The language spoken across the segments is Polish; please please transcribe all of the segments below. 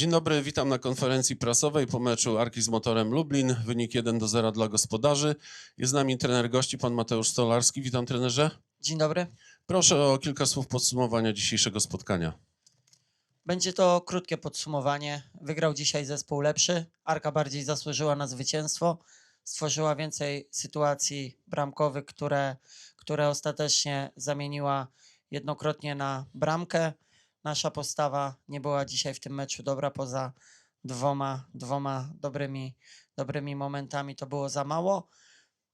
Dzień dobry, witam na konferencji prasowej po meczu Arki z Motorem Lublin. Wynik 1 do 0 dla gospodarzy. Jest z nami trener gości, pan Mateusz Stolarski. Witam trenerze. Dzień dobry. Proszę o kilka słów podsumowania dzisiejszego spotkania. Będzie to krótkie podsumowanie. Wygrał dzisiaj zespół lepszy. Arka bardziej zasłużyła na zwycięstwo. Stworzyła więcej sytuacji bramkowych, które, które ostatecznie zamieniła jednokrotnie na bramkę. Nasza postawa nie była dzisiaj w tym meczu dobra, poza dwoma, dwoma dobrymi, dobrymi momentami to było za mało.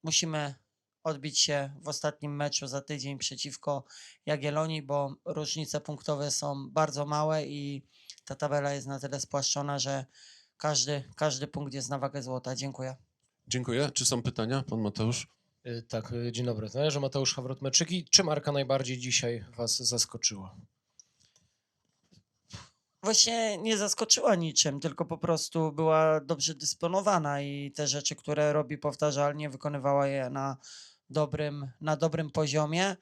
Musimy odbić się w ostatnim meczu za tydzień przeciwko Jagiellonii, bo różnice punktowe są bardzo małe i ta tabela jest na tyle spłaszczona, że każdy, każdy punkt jest na wagę złota. Dziękuję. Dziękuję. Czy są pytania, pan Mateusz? Y, Tak, y, dzień dobry. Trenerze Mateusz Hawrot-Meczyki. Czy marka najbardziej dzisiaj Was zaskoczyła? Właśnie nie zaskoczyła niczym, tylko po prostu była dobrze dysponowana i te rzeczy, które robi powtarzalnie, wykonywała je na dobrym, na dobrym poziomie.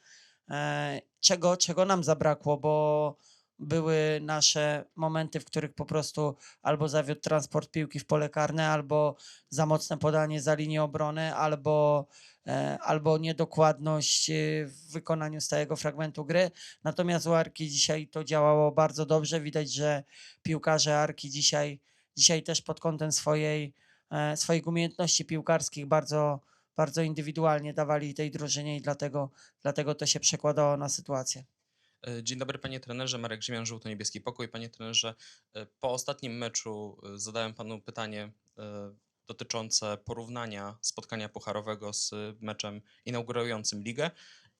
E, czego, czego nam zabrakło, bo były nasze momenty, w których po prostu albo zawiódł transport piłki w pole karne, albo za mocne podanie za linię obrony, albo, e, albo niedokładność e, w wykonaniu stałego fragmentu gry. Natomiast u Arki dzisiaj to działało bardzo dobrze. Widać, że piłkarze Arki dzisiaj, dzisiaj też pod kątem swojej, e, swoich umiejętności piłkarskich bardzo, bardzo indywidualnie dawali tej drużynie i dlatego, dlatego to się przekładało na sytuację. E, Dzień dobry panie trenerze, Marek Ziemian, Żółto-Niebieski Pokój. Panie trenerze, e, po ostatnim meczu e, zadałem panu pytanie dotyczące porównania spotkania pucharowego z meczem inaugurującym ligę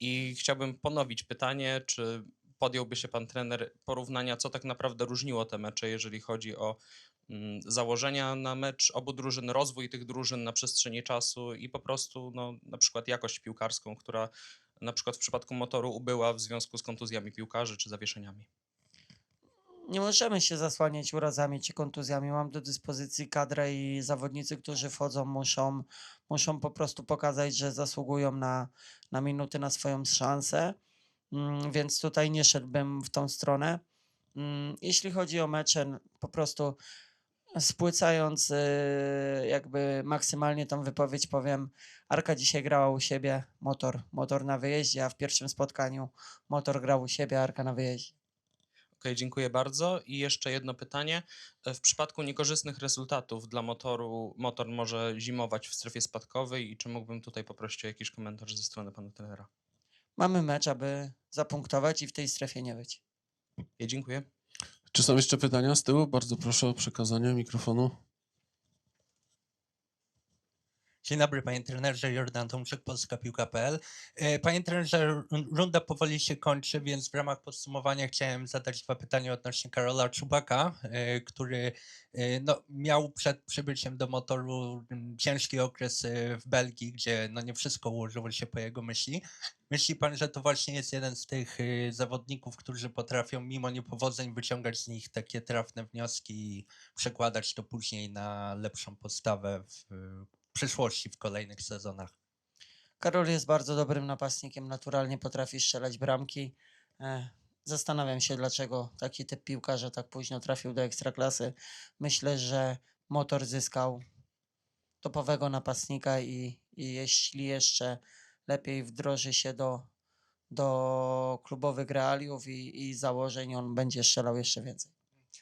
i chciałbym ponowić pytanie, czy podjąłby się pan trener porównania, co tak naprawdę różniło te mecze, jeżeli chodzi o mm, założenia na mecz obu drużyn, rozwój tych drużyn na przestrzeni czasu i po prostu no, na przykład jakość piłkarską, która na przykład w przypadku motoru ubyła w związku z kontuzjami piłkarzy czy zawieszeniami. nie możemy się zasłaniać urazami czy kontuzjami. Mam do dyspozycji kadrę i zawodnicy, którzy wchodzą, muszą, muszą po prostu pokazać, że zasługują na, na minuty, na swoją szansę. Mm, Więc tutaj nie szedłbym w tą stronę. Mm, Jeśli chodzi o mecze, po prostu spłycając y, jakby maksymalnie tą wypowiedź powiem, Arka dzisiaj grała u siebie, motor, motor na wyjeździe, a w pierwszym spotkaniu motor grał u siebie, Arka na wyjeździe. Okej, dziękuję bardzo. I jeszcze jedno pytanie. E, W przypadku niekorzystnych rezultatów dla motoru, motor może zimować w strefie spadkowej i czy mógłbym tutaj poprosić o jakiś komentarz ze strony pana trenera? Mamy mecz, aby zapunktować i w tej strefie nie być. Ja dziękuję. Czy są jeszcze pytania z tyłu? Bardzo proszę o przekazanie mikrofonu. Dzień dobry panie trenerze, Jordan Tomczyk, polskapiłka.pl. E, Panie trenerze, runda powoli się kończy, więc w ramach podsumowania chciałem zadać dwa pytania odnośnie Karola Czubaka, e, który e, no, miał przed przybyciem do motoru ciężki okres w Belgii, gdzie no, nie wszystko ułożyło się po jego myśli. Myśli pan, że to właśnie jest jeden z tych zawodników, którzy potrafią mimo niepowodzeń wyciągać z nich takie trafne wnioski i przekładać to później na lepszą postawę w przyszłości w kolejnych sezonach. Karol jest bardzo dobrym napastnikiem, naturalnie potrafi strzelać bramki. E, Zastanawiam się, dlaczego taki typ piłkarza tak późno trafił do ekstraklasy. Myślę, że motor zyskał topowego napastnika i, i jeśli jeszcze lepiej wdroży się do, do klubowych realiów i, i założeń, on będzie strzelał jeszcze więcej.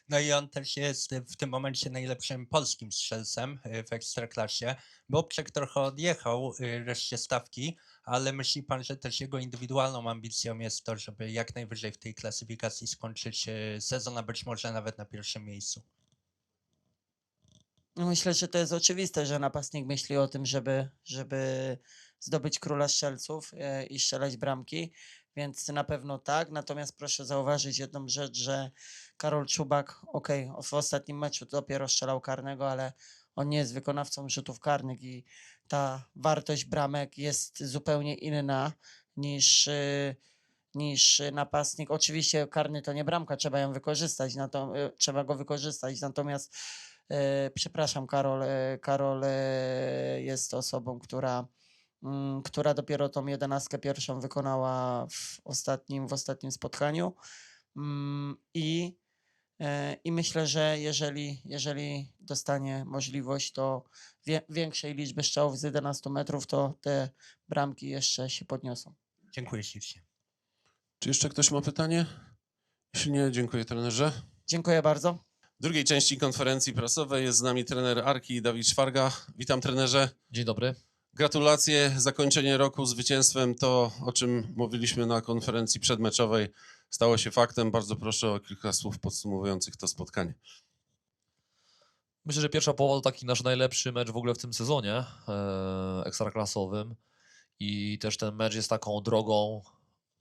No i on też jest w tym momencie najlepszym polskim strzelcem y, w ekstraklasie. Bobczek trochę odjechał y, reszcie stawki, ale myśli pan, że też jego indywidualną ambicją jest to, żeby jak najwyżej w tej klasyfikacji skończyć y, sezon, a być może nawet na pierwszym miejscu? No Myślę, że to jest oczywiste, że napastnik myśli o tym, żeby, żeby zdobyć króla strzelców i strzelać bramki, więc na pewno tak. Natomiast proszę zauważyć jedną rzecz, że Karol Czubak, okej, w ostatnim meczu dopiero strzelał karnego, ale on nie jest wykonawcą rzutów karnych i ta wartość bramek jest zupełnie inna niż, e, niż napastnik. Oczywiście karny to nie bramka, trzeba ją wykorzystać, e, trzeba go wykorzystać, natomiast E, Przepraszam, Karol. Karol jest osobą, która, która dopiero tą jedenastkę pierwszą wykonała w ostatnim, w ostatnim spotkaniu. Mm, I E, I myślę, że jeżeli, jeżeli dostanie możliwość, to wie, większej liczby strzałów z 11 metrów, to te bramki jeszcze się podniosą. Dziękuję ślicznie. Czy jeszcze ktoś ma pytanie? Jeśli nie, dziękuję trenerze. Dziękuję bardzo. W drugiej części konferencji prasowej jest z nami trener Arki Dawid Szwarga. Witam trenerze. Dzień dobry. Gratulacje, zakończenie roku zwycięstwem. To, o czym mówiliśmy na konferencji przedmeczowej, stało się faktem. Bardzo proszę o kilka słów podsumowujących to spotkanie. Myślę, że pierwsza połowa to taki nasz najlepszy mecz w ogóle w tym sezonie e, ekstraklasowym i też ten mecz jest taką drogą,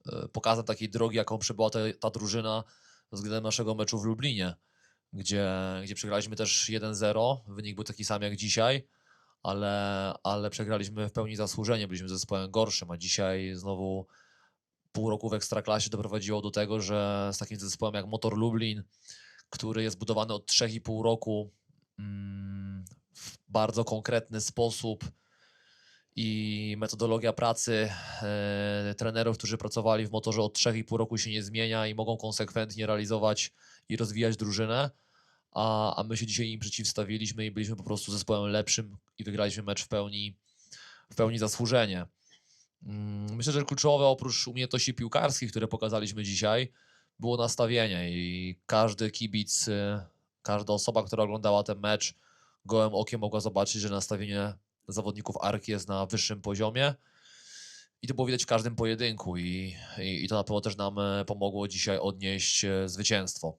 e, pokazem takiej drogi, jaką przebyła ta, drużyna względem naszego meczu w Lublinie, gdzie, gdzie przegraliśmy też 1-0. Wynik był taki sam jak dzisiaj, ale, ale przegraliśmy w pełni zasłużenie, byliśmy zespołem gorszym, a dzisiaj znowu pół roku w ekstraklasie doprowadziło do tego, że z takim zespołem jak Motor Lublin, który jest budowany od 3,5 roku mm, w bardzo konkretny sposób i metodologia pracy e, trenerów, którzy pracowali w motorze od 3,5 roku się nie zmienia i mogą konsekwentnie realizować i rozwijać drużynę, a, a my się dzisiaj im przeciwstawiliśmy i byliśmy po prostu zespołem lepszym i wygraliśmy mecz w pełni, w pełni zasłużenie. Mm, Myślę, że kluczowe oprócz umiejętności piłkarskich, które pokazaliśmy dzisiaj, było nastawienie i każdy kibic, y, każda osoba, która oglądała ten mecz, gołym okiem mogła zobaczyć, że nastawienie zawodników Arki jest na wyższym poziomie. I to było widać w każdym pojedynku i, i, i to na pewno też nam e, pomogło dzisiaj odnieść e, zwycięstwo.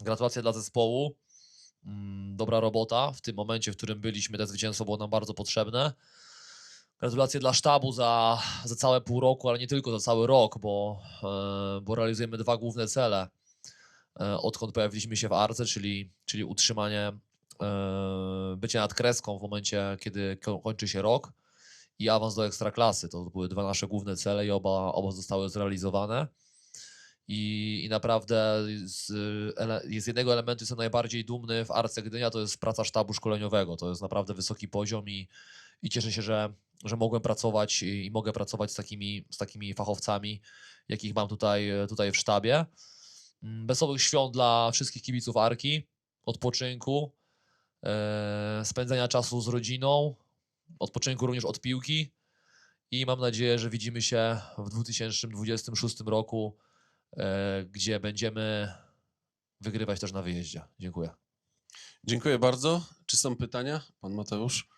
Gratulacje dla zespołu. Mm, Dobra robota. W tym momencie, w którym byliśmy, to zwycięstwo było nam bardzo potrzebne. Gratulacje dla sztabu za, za całe pół roku, ale nie tylko za cały rok, bo, e, bo realizujemy dwa główne cele. E, odkąd pojawiliśmy się w Arce, czyli, czyli utrzymanie e, bycia nad kreską w momencie, kiedy ko- kończy się rok i awans do ekstraklasy. To były dwa nasze główne cele i oba, oba zostały zrealizowane. I, I naprawdę z, z jednego elementu jestem najbardziej dumny w Arce Gdynia, to jest praca sztabu szkoleniowego. To jest naprawdę wysoki poziom i, i cieszę się, że, że mogłem pracować i, i mogę pracować z takimi, z takimi fachowcami, jakich mam tutaj, tutaj w sztabie. Mm, Wesołych świąt dla wszystkich kibiców Arki, odpoczynku, e, spędzania czasu z rodziną, odpoczynku również od piłki i mam nadzieję, że widzimy się w 2026 roku, gdzie będziemy wygrywać też na wyjeździe. Dziękuję. Dziękuję bardzo. Czy są pytania? Pan Mateusz.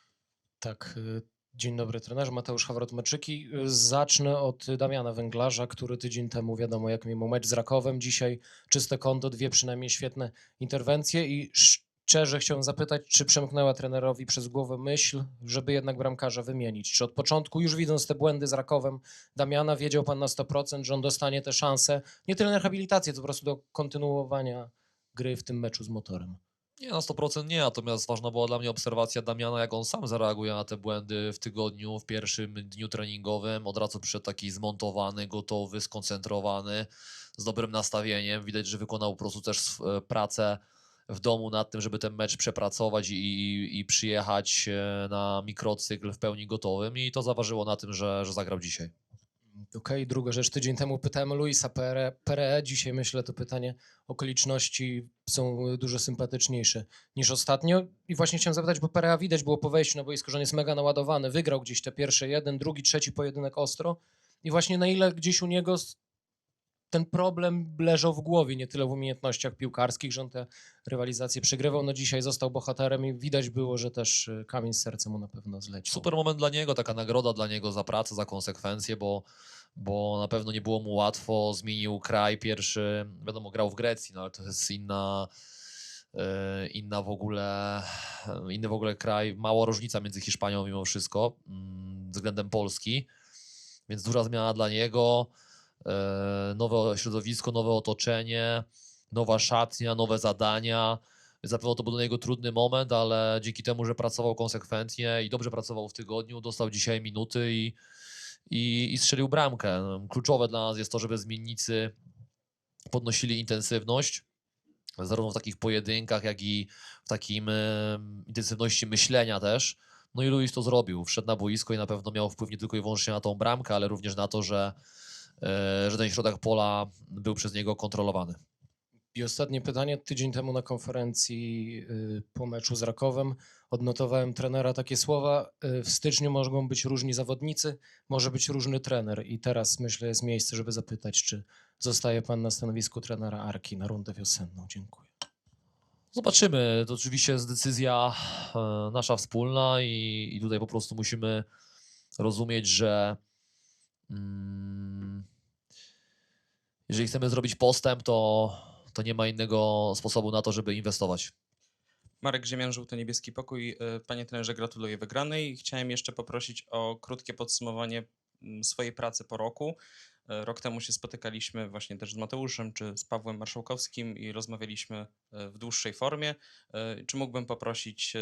Tak, y, dzień dobry trenerze, Mateusz Hawrot-Meczyki. Y, Zacznę od Damiana Węglarza, który tydzień temu wiadomo jak miał mecz z Rakowem, dzisiaj czyste konto, dwie przynajmniej świetne interwencje i szczerze chciałem zapytać, czy przemknęła trenerowi przez głowę myśl, żeby jednak bramkarza wymienić? Czy od początku, już widząc te błędy z Rakowem Damiana, wiedział pan na 100%, że on dostanie tę szansę, nie tyle na rehabilitację, co po prostu do kontynuowania gry w tym meczu z motorem? Nie, na 100% nie, natomiast ważna była dla mnie obserwacja Damiana, jak on sam zareaguje na te błędy w tygodniu, w pierwszym dniu treningowym. Od razu przyszedł taki zmontowany, gotowy, skoncentrowany, z dobrym nastawieniem. Widać, że wykonał po prostu też e, pracę w domu nad tym, żeby ten mecz przepracować i, i, przyjechać e, na mikrocykl w pełni gotowym i to zaważyło na tym, że, że zagrał dzisiaj. Okej, druga rzecz. Tydzień temu pytałem Luisa Pere, Pere. Dzisiaj myślę, to pytanie okoliczności są dużo sympatyczniejsze niż ostatnio. I właśnie chciałem zapytać, bo Perea widać było po wejściu na boisko, że on jest mega naładowany. Wygrał gdzieś te pierwsze jeden, drugi, trzeci pojedynek ostro. I właśnie na ile gdzieś u niego ten problem leżał w głowie, nie tyle w umiejętnościach piłkarskich, że on te rywalizacje przegrywał. No dzisiaj został bohaterem i widać było, że też y, kamień z serca mu na pewno zleciał. Super moment dla niego, taka nagroda dla niego za pracę, za konsekwencje, bo, bo na pewno nie było mu łatwo. Zmienił kraj pierwszy, wiadomo, grał w Grecji, no ale to jest inna, e, inna w ogóle, inny w ogóle kraj, mała różnica między Hiszpanią mimo wszystko mm, względem Polski, więc duża zmiana dla niego. E, Nowe środowisko, nowe otoczenie, nowa szatnia, nowe zadania. Pewno to był dla niego trudny moment, ale dzięki temu, że pracował konsekwentnie i dobrze pracował w tygodniu, dostał dzisiaj minuty i, i, i strzelił bramkę. Kluczowe dla nas jest to, żeby zmiennicy podnosili intensywność, zarówno w takich pojedynkach, jak i w takim em, intensywności myślenia też. No i Luis to zrobił. Wszedł na boisko i na pewno miał wpływ nie tylko i wyłącznie na tą bramkę, ale również na to, że, e, że ten środek pola był przez niego kontrolowany. I ostatnie pytanie. Tydzień temu na konferencji y, po meczu z Rakowem odnotowałem trenera takie słowa. y, W styczniu mogą być różni zawodnicy, może być różny trener. I teraz myślę jest miejsce, żeby zapytać, czy zostaje pan na stanowisku trenera Arki na rundę wiosenną. Dziękuję. Zobaczymy. To oczywiście jest decyzja e, nasza wspólna i, i tutaj po prostu musimy rozumieć, że jeżeli chcemy zrobić postęp, to, to nie ma innego sposobu na to, żeby inwestować. Marek Ziemian, Żółto-Niebieski Pokój. E, Panie trenerze, gratuluję wygranej. Chciałem jeszcze poprosić o krótkie podsumowanie mm, swojej pracy po roku. E, Rok temu się spotykaliśmy właśnie też z Mateuszem czy z Pawłem Marszałkowskim i rozmawialiśmy e, w dłuższej formie. Czy mógłbym poprosić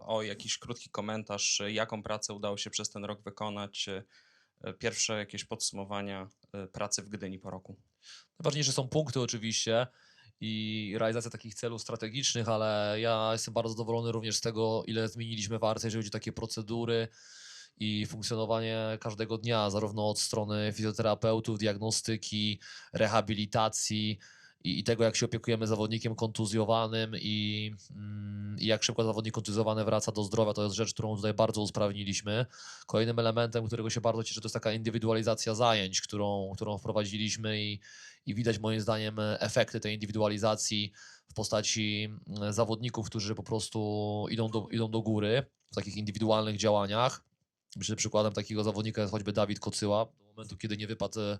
o jakiś krótki komentarz, jaką pracę udało się przez ten rok wykonać? E, Pierwsze jakieś podsumowania e, pracy w Gdyni po roku. Najważniejsze są punkty oczywiście i realizacja takich celów strategicznych, ale ja jestem bardzo zadowolony również z tego, ile zmieniliśmy w jeżeli chodzi o takie procedury i funkcjonowanie każdego dnia, zarówno od strony fizjoterapeutów, diagnostyki, rehabilitacji i, i tego, jak się opiekujemy zawodnikiem kontuzjowanym i, mm, i jak szybko zawodnik kontuzjowany wraca do zdrowia, to jest rzecz, którą tutaj bardzo usprawniliśmy. Kolejnym elementem, którego się bardzo cieszę, to jest taka indywidualizacja zajęć, którą, którą wprowadziliśmy i, i widać moim zdaniem efekty tej indywidualizacji w postaci mm, zawodników, którzy po prostu idą do, idą do góry w takich indywidualnych działaniach. Przykładem takiego zawodnika jest choćby Dawid Kocyła, do momentu, kiedy nie wypadł e,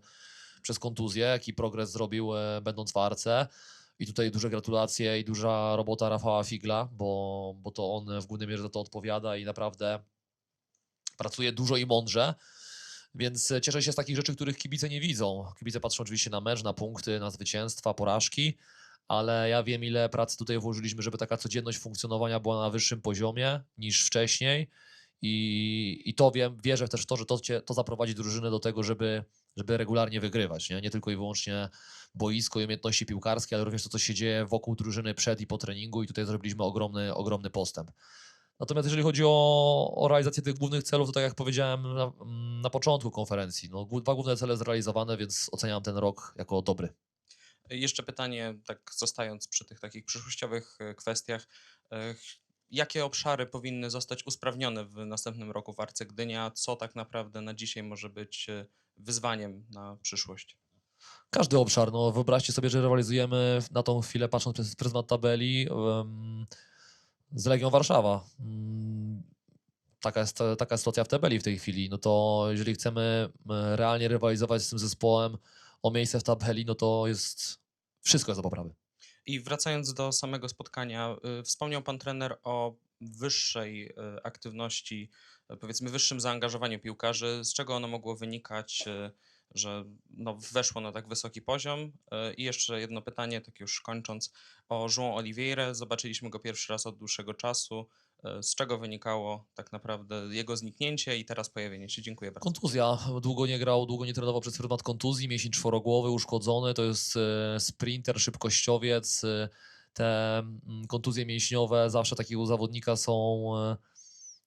przez kontuzję, jaki progres zrobił e, będąc w Arce. I tutaj duże gratulacje i duża robota Rafała Figla, bo, bo to on w głównej mierze za to odpowiada i naprawdę pracuje dużo i mądrze. Więc e, cieszę się z takich rzeczy, których kibice nie widzą. Kibice patrzą oczywiście na mecz, na punkty, na zwycięstwa, porażki, ale ja wiem, ile pracy tutaj włożyliśmy, żeby taka codzienność funkcjonowania była na wyższym poziomie niż wcześniej. I, i to wiem, wierzę też w to, że to, cię, to zaprowadzi drużynę do tego, żeby, żeby regularnie wygrywać. Nie? nie tylko i wyłącznie boisko i umiejętności piłkarskie, ale również to, co się dzieje wokół drużyny przed i po treningu. I tutaj zrobiliśmy ogromny, ogromny postęp. Natomiast jeżeli chodzi o, o realizację tych głównych celów, to tak jak powiedziałem na, na początku konferencji, no, dwa główne cele zrealizowane, więc oceniam ten rok jako dobry. Jeszcze pytanie, tak zostając przy tych takich przyszłościowych e, kwestiach. Jakie obszary powinny zostać usprawnione w następnym roku w Arce Gdynia? Co tak naprawdę na dzisiaj może być e, wyzwaniem na przyszłość? Każdy obszar, no wyobraźcie sobie, że rywalizujemy na tą chwilę, patrząc przez pryzmat tabeli, z Legią Warszawa. Mm, Taka jest, taka jest sytuacja w tabeli w tej chwili. No to jeżeli chcemy e, realnie rywalizować z tym zespołem o miejsce w tabeli, no to jest wszystko jest do poprawy. I wracając do samego spotkania, y, wspomniał pan trener o wyższej y, aktywności, y, powiedzmy wyższym zaangażowaniu piłkarzy. Z czego ono mogło wynikać, że no, weszło na tak wysoki poziom? I jeszcze jedno pytanie, tak już kończąc, o João Oliveira. Zobaczyliśmy go pierwszy raz od dłuższego czasu. Y, Z czego wynikało tak naprawdę jego zniknięcie i teraz pojawienie się? Dziękuję bardzo. Kontuzja. Długo nie grał, długo nie trenował przez pryzmat kontuzji, mięsień czworogłowy uszkodzony, to jest e, sprinter, szybkościowiec. e, Te mm, kontuzje mięśniowe zawsze takiego zawodnika są e,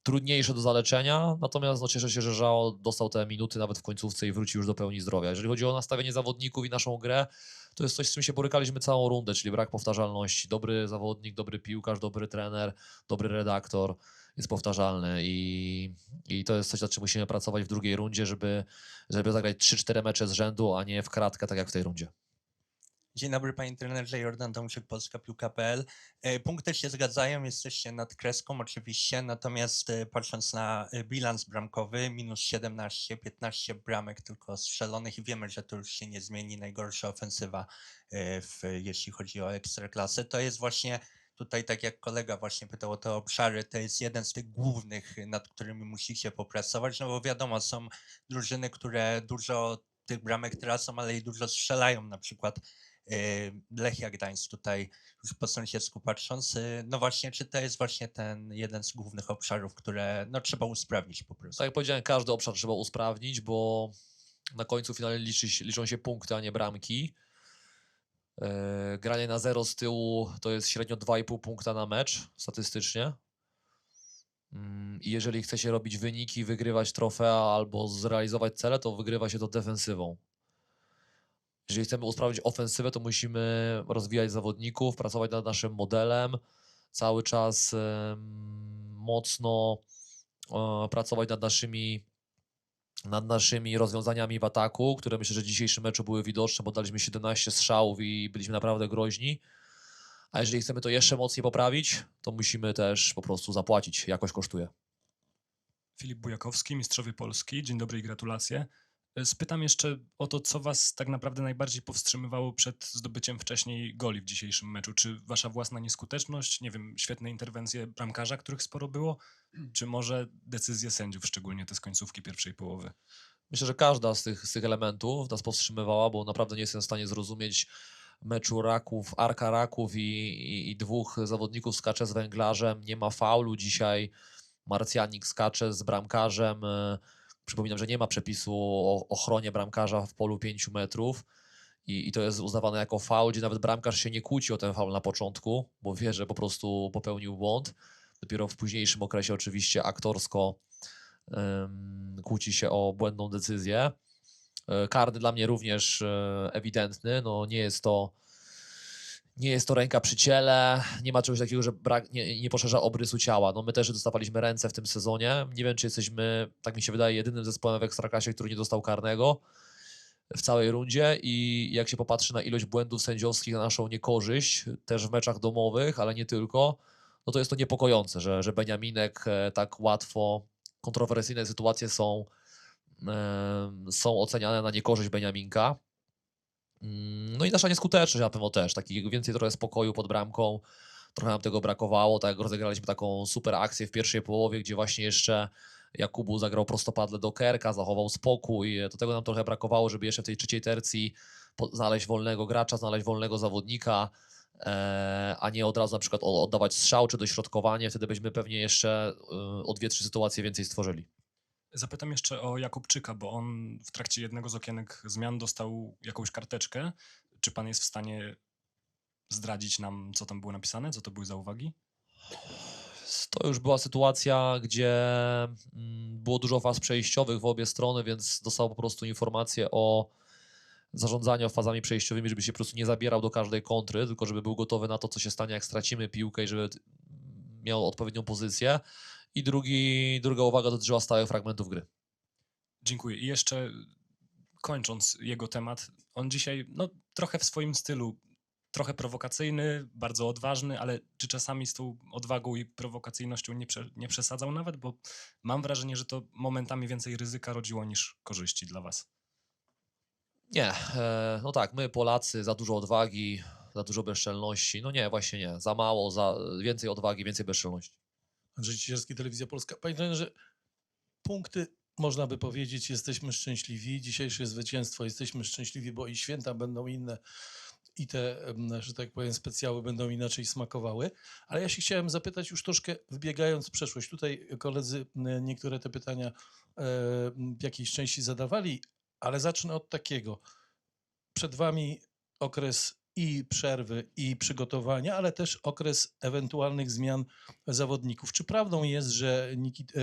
trudniejsze do zaleczenia, natomiast no, cieszę się, że Żao dostał te minuty nawet w końcówce i wrócił już do pełni zdrowia. Jeżeli chodzi o nastawienie zawodników i naszą grę, to jest coś, z czym się borykaliśmy całą rundę, czyli brak powtarzalności. Dobry zawodnik, dobry piłkarz, dobry trener, dobry redaktor jest powtarzalny i, i to jest coś, nad czym musimy pracować w drugiej rundzie, żeby, żeby zagrać 3-4 mecze z rzędu, a nie w kratkę, tak jak w tej rundzie. Dzień dobry panie trenerze, Jordan Tomczyk, Polska Piłka.pl. E, Punkty się zgadzają, jesteście nad kreską oczywiście, natomiast e, patrząc na e, bilans bramkowy, minus 17, 15 bramek tylko strzelonych i wiemy, że to już się nie zmieni, najgorsza ofensywa, w, jeśli chodzi o ekstraklasę, to jest właśnie tutaj, tak jak kolega właśnie pytał o te obszary, to jest jeden z tych głównych, nad którymi musicie popracować, no bo wiadomo, są drużyny, które dużo tych bramek tracą, ale i dużo strzelają, na przykład Lechia Gdańsk tutaj już po sąsiedzku patrząc, y, no właśnie, czy to jest właśnie ten jeden z głównych obszarów, które no trzeba usprawnić po prostu. Tak jak powiedziałem, każdy obszar trzeba usprawnić, bo na końcu finale liczy, liczą się punkty, a nie bramki. E, Granie na zero z tyłu to jest średnio 2,5 punkta na mecz statystycznie. Mm, I jeżeli chce się robić wyniki, wygrywać trofea albo zrealizować cele, to wygrywa się to defensywą. Jeżeli chcemy usprawnić ofensywę, to musimy rozwijać zawodników, pracować nad naszym modelem, cały czas mocno e, pracować nad naszymi, nad naszymi rozwiązaniami w ataku, które myślę, że w dzisiejszym meczu były widoczne, bo daliśmy 17 strzałów i byliśmy naprawdę groźni. A jeżeli chcemy to jeszcze mocniej poprawić, to musimy też po prostu zapłacić. Jakość kosztuje. Filip Bujakowski, mistrzowie Polski. Dzień dobry i gratulacje. E, Spytam jeszcze o to, co was tak naprawdę najbardziej powstrzymywało przed zdobyciem wcześniej goli w dzisiejszym meczu. Czy wasza własna nieskuteczność, nie wiem, świetne interwencje bramkarza, których sporo było, czy może decyzje sędziów, szczególnie te z końcówki pierwszej połowy? Myślę, że każda z tych, z tych elementów nas powstrzymywała, bo naprawdę nie jestem w stanie zrozumieć meczu Raków, Arka Raków i, i, i dwóch zawodników skacze z węglarzem. Nie ma faulu dzisiaj. Marcjanik skacze z bramkarzem. e, Przypominam, że nie ma przepisu o ochronie bramkarza w polu 5 metrów. I, I to jest uznawane jako faul, gdzie nawet bramkarz się nie kłóci o ten faul na początku, bo wie, że po prostu popełnił błąd. Dopiero w późniejszym okresie oczywiście aktorsko em, kłóci się o błędną decyzję. E, Karny dla mnie również e, ewidentny. No, nie jest to nie jest to ręka przy ciele, nie ma czegoś takiego, że brak, nie, nie poszerza obrysu ciała. No, my też dostawaliśmy ręce w tym sezonie. Nie wiem, czy jesteśmy, tak mi się wydaje, jedynym zespołem w Ekstraklasie, który nie dostał karnego w całej rundzie i jak się popatrzy na ilość błędów sędziowskich na naszą niekorzyść, też w meczach domowych, ale nie tylko, no to jest to niepokojące, że, że Beniaminek e, tak łatwo, kontrowersyjne sytuacje są, em, są oceniane na niekorzyść Beniaminka. Mm, No i nasza nieskuteczność na pewno też, takiego więcej trochę spokoju pod bramką, trochę nam tego brakowało, tak jak rozegraliśmy taką super akcję w pierwszej połowie, gdzie właśnie jeszcze Jakubu zagrał prostopadle do Kerka, zachował spokój, do tego nam trochę brakowało, żeby jeszcze w tej trzeciej tercji znaleźć wolnego gracza, znaleźć wolnego zawodnika, e, a nie od razu na przykład oddawać strzał czy dośrodkowanie, wtedy byśmy pewnie jeszcze e, o dwie, trzy sytuacje więcej stworzyli. Zapytam jeszcze o Jakubczyka, bo on w trakcie jednego z okienek zmian dostał jakąś karteczkę. Czy pan jest w stanie zdradzić nam, co tam było napisane, co to były za uwagi? To już była sytuacja, gdzie mm, było dużo faz przejściowych w obie strony, więc dostał po prostu informację o zarządzaniu fazami przejściowymi, żeby się po prostu nie zabierał do każdej kontry, tylko żeby był gotowy na to, co się stanie, jak stracimy piłkę i żeby miał odpowiednią pozycję. I drugi, druga uwaga dotyczyła stałych fragmentów gry. Dziękuję. I jeszcze kończąc jego temat, on dzisiaj no, trochę w swoim stylu, trochę prowokacyjny, bardzo odważny, ale czy czasami z tą odwagą i prowokacyjnością nie, prze, nie przesadzał nawet? Bo mam wrażenie, że to momentami więcej ryzyka rodziło niż korzyści dla was. Nie, e, no tak, my Polacy za dużo odwagi, za dużo bezczelności. No nie, właśnie nie. Za mało, za więcej odwagi, więcej bezczelności. Andrzej Ciesielski, Telewizja Polska. Panie trenerze, punkty można by powiedzieć, jesteśmy szczęśliwi. Dzisiejsze zwycięstwo, jesteśmy szczęśliwi, bo i święta będą inne i te, że tak powiem, specjały będą inaczej smakowały. Ale ja się chciałem zapytać już troszkę wybiegając w przeszłość. Tutaj koledzy niektóre te pytania e, w jakiejś części zadawali, ale zacznę od takiego. Przed wami okres i przerwy, i przygotowania, ale też okres ewentualnych zmian zawodników. Czy prawdą jest, że Nikit, e,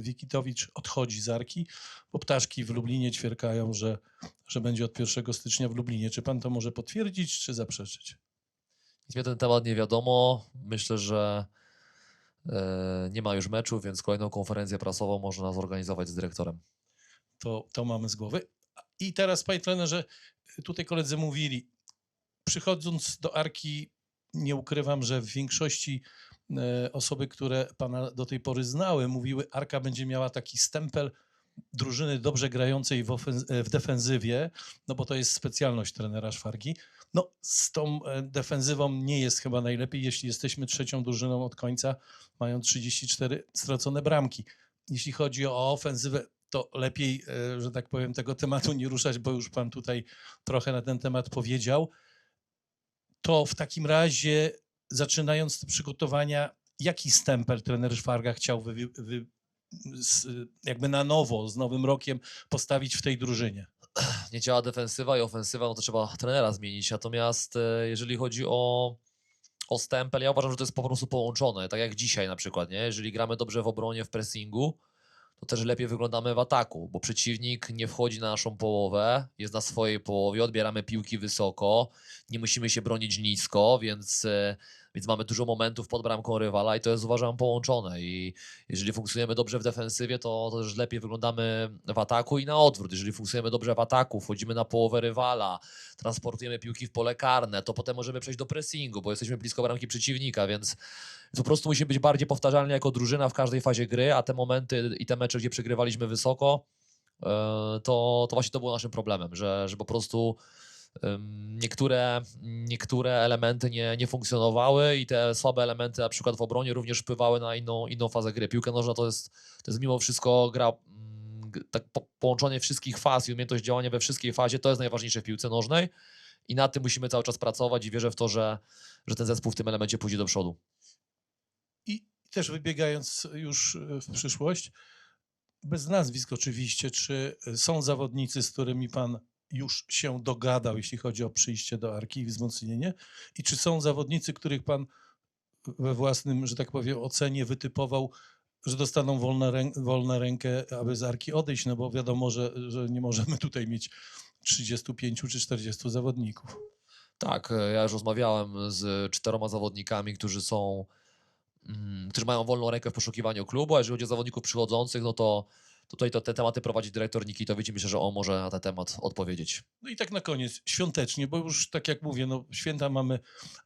Wikitowicz odchodzi z Arki, bo ptaszki w Lublinie ćwierkają, że, że będzie od 1 stycznia w Lublinie. Czy pan to może potwierdzić, czy zaprzeczyć? Nic na ten temat nie wiadomo. Myślę, że e, nie ma już meczu, więc kolejną konferencję prasową można zorganizować z dyrektorem. To, to mamy z głowy. I teraz, panie trenerze, tutaj koledzy mówili, przychodząc do Arki, nie ukrywam, że w większości e, osoby, które pana do tej pory znały, mówiły, Arka będzie miała taki stempel drużyny dobrze grającej w, e, w defensywie, no bo to jest specjalność trenera Szwargi. No, z tą e, defensywą nie jest chyba najlepiej, jeśli jesteśmy trzecią drużyną od końca, mają 34 stracone bramki. Jeśli chodzi o ofensywę, to lepiej, że tak powiem, tego tematu nie ruszać, bo już pan tutaj trochę na ten temat powiedział. To w takim razie, zaczynając te przygotowania, jaki stempel trener Szwarga chciał wy, wy, z, jakby na nowo, z nowym rokiem postawić w tej drużynie? Nie działa defensywa i ofensywa, no to trzeba trenera zmienić. Natomiast e, jeżeli chodzi o, o stempel, ja uważam, że to jest po prostu połączone. Tak jak dzisiaj na przykład, nie? Jeżeli gramy dobrze w obronie, w pressingu, to też lepiej wyglądamy w ataku, bo przeciwnik nie wchodzi na naszą połowę, jest na swojej połowie, odbieramy piłki wysoko, nie musimy się bronić nisko, więc, e, więc mamy dużo momentów pod bramką rywala i to jest uważam połączone i jeżeli funkcjonujemy dobrze w defensywie, to, to też lepiej wyglądamy w ataku i na odwrót. Jeżeli funkcjonujemy dobrze w ataku, wchodzimy na połowę rywala, transportujemy piłki w pole karne, to potem możemy przejść do pressingu, bo jesteśmy blisko bramki przeciwnika, więc po prostu musimy być bardziej powtarzalni jako drużyna w każdej fazie gry, a te momenty i te mecze, gdzie przegrywaliśmy wysoko, e, to, to właśnie to było naszym problemem, że, że po prostu niektóre, niektóre elementy nie, nie funkcjonowały i te słabe elementy na przykład w obronie również wpływały na inną, inną fazę gry. Piłka nożna to jest, to jest mimo wszystko gra mm, tak po, połączenie wszystkich faz i umiejętność działania we wszystkiej fazie, to jest najważniejsze w piłce nożnej i nad tym musimy cały czas pracować i wierzę w to, że, że ten zespół w tym elemencie pójdzie do przodu. Też wybiegając już e, w przyszłość, bez nazwisk oczywiście, czy są zawodnicy, z którymi pan już się dogadał, jeśli chodzi o przyjście do Arki i wzmocnienie? I czy są zawodnicy, których pan we własnym, że tak powiem, ocenie wytypował, że dostaną wolne, rę, wolne rękę, aby z Arki odejść? No bo wiadomo, że, że nie możemy tutaj mieć 35 czy 40 zawodników. Tak, e, ja już rozmawiałem z czteroma zawodnikami, którzy są, którzy mają wolną rękę w poszukiwaniu klubu, a jeżeli chodzi o zawodników przychodzących, no to, tutaj to, te tematy prowadzi dyrektor Nikitowicz i myślę, że on może na ten temat odpowiedzieć. No i tak na koniec, świątecznie, bo już tak jak mówię, no, święta mamy,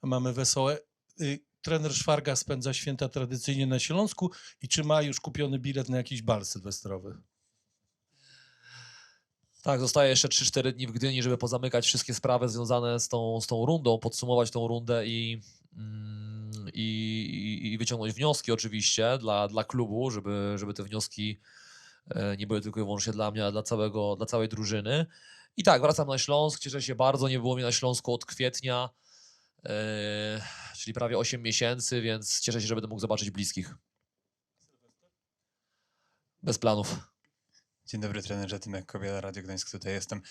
mamy wesołe. Y, Trener Szwarga spędza święta tradycyjnie na Śląsku i czy ma już kupiony bilet na jakiś bal sylwestrowy? Tak, zostaje jeszcze 3-4 dni w Gdyni, żeby pozamykać wszystkie sprawy związane z tą, z tą rundą, podsumować tą rundę i, mm, i, i, i wyciągnąć wnioski oczywiście dla, dla klubu, żeby, żeby te wnioski e, nie były tylko i wyłącznie dla mnie, ale dla, całego, dla całej drużyny. I tak, wracam na Śląsk, cieszę się bardzo, nie było mnie na Śląsku od kwietnia, e, czyli prawie 8 miesięcy, więc cieszę się, że będę mógł zobaczyć bliskich. Bez planów. Dzień dobry trenerze, Tymek Kobiela, Radio Gdańsk, tutaj jestem.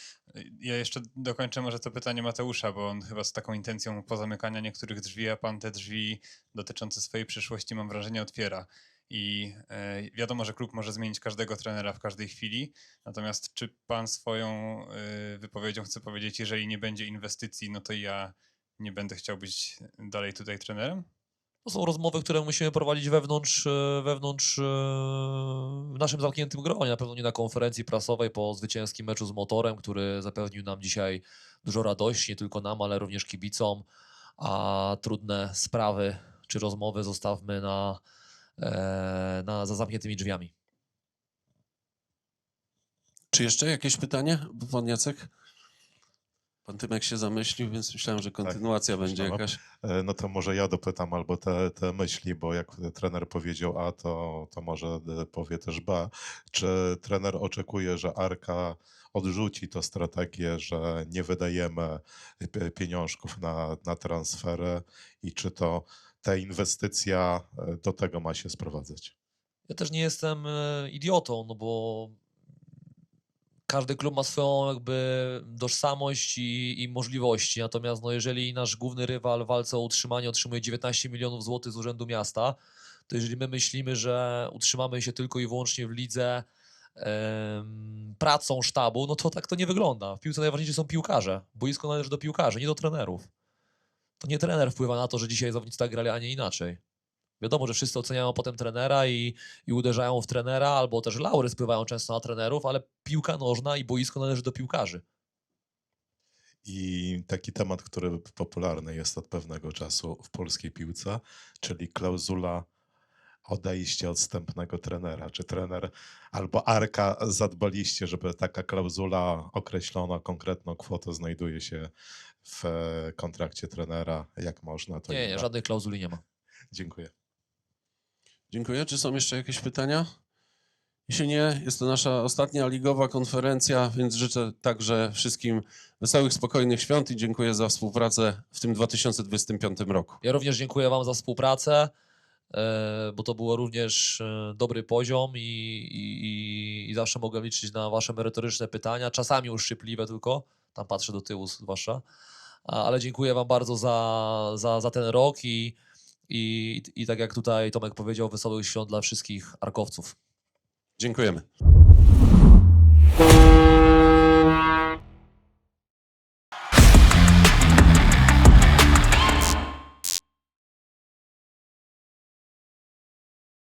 Ja jeszcze dokończę może to pytanie Mateusza, bo on chyba z taką intencją pozamykania niektórych drzwi, a pan te drzwi dotyczące swojej przyszłości mam wrażenie otwiera. I e, wiadomo, że klub może zmienić każdego trenera w każdej chwili, natomiast czy pan swoją e, wypowiedzią chce powiedzieć, jeżeli nie będzie inwestycji, no to ja nie będę chciał być dalej tutaj trenerem? To są rozmowy, które musimy prowadzić wewnątrz, e, wewnątrz e, w naszym zamkniętym gronie. Na pewno nie na konferencji prasowej po zwycięskim meczu z motorem, który zapewnił nam dzisiaj dużo radości, nie tylko nam, ale również kibicom. A trudne sprawy czy rozmowy zostawmy na, e, na za zamkniętymi drzwiami. Czy jeszcze jakieś pytanie? Pan Jacek? Pan Tymek się zamyślił, więc myślałem, że kontynuacja będzie myślałem. jakaś. E, No to może ja dopytam albo te, te myśli, bo jak trener powiedział A, to, to może e, powie też B. Czy trener oczekuje, że Arka odrzuci tę strategię, że nie wydajemy pieniążków na, na transfery i czy to ta inwestycja e, do tego ma się sprowadzać? Ja też nie jestem idiotą, no bo każdy klub ma swoją jakby tożsamość i, i możliwości. Natomiast no, jeżeli nasz główny rywal w walce o utrzymanie otrzymuje 19 milionów złotych z Urzędu Miasta, to jeżeli my myślimy, że utrzymamy się tylko i wyłącznie w lidze em, pracą sztabu, no to tak to nie wygląda. W piłce najważniejsi są piłkarze. Boisko należy do piłkarzy, nie do trenerów. To nie trener wpływa na to, że dzisiaj zawodnicy tak grali, a nie inaczej. Wiadomo, że wszyscy oceniają potem trenera i, i uderzają w trenera, albo też laury spływają często na trenerów, ale piłka nożna i boisko należy do piłkarzy. I taki temat, który popularny jest od pewnego czasu w polskiej piłce, czyli klauzula odejście odstępnego trenera. Czy trener albo Arka zadbaliście, żeby taka klauzula określona konkretną kwotę znajduje się w e, kontrakcie trenera, jak można to Nie, nie, żadnej klauzuli nie ma. Dziękuję. Dziękuję. Czy są jeszcze jakieś pytania? Jeśli nie, jest to nasza ostatnia ligowa konferencja, więc życzę także wszystkim wesołych, spokojnych świąt i dziękuję za współpracę w tym 2025 roku. Ja również dziękuję Wam za współpracę, e, bo to było również e, dobry poziom i, i, i- zawsze mogłem liczyć na Wasze merytoryczne pytania, czasami uszczypliwe tylko, tam patrzę do tyłu zwłaszcza, ale dziękuję Wam bardzo za, za, za ten rok i, i, i tak jak tutaj Tomek powiedział, wesołych świąt dla wszystkich arkowców. Dziękujemy.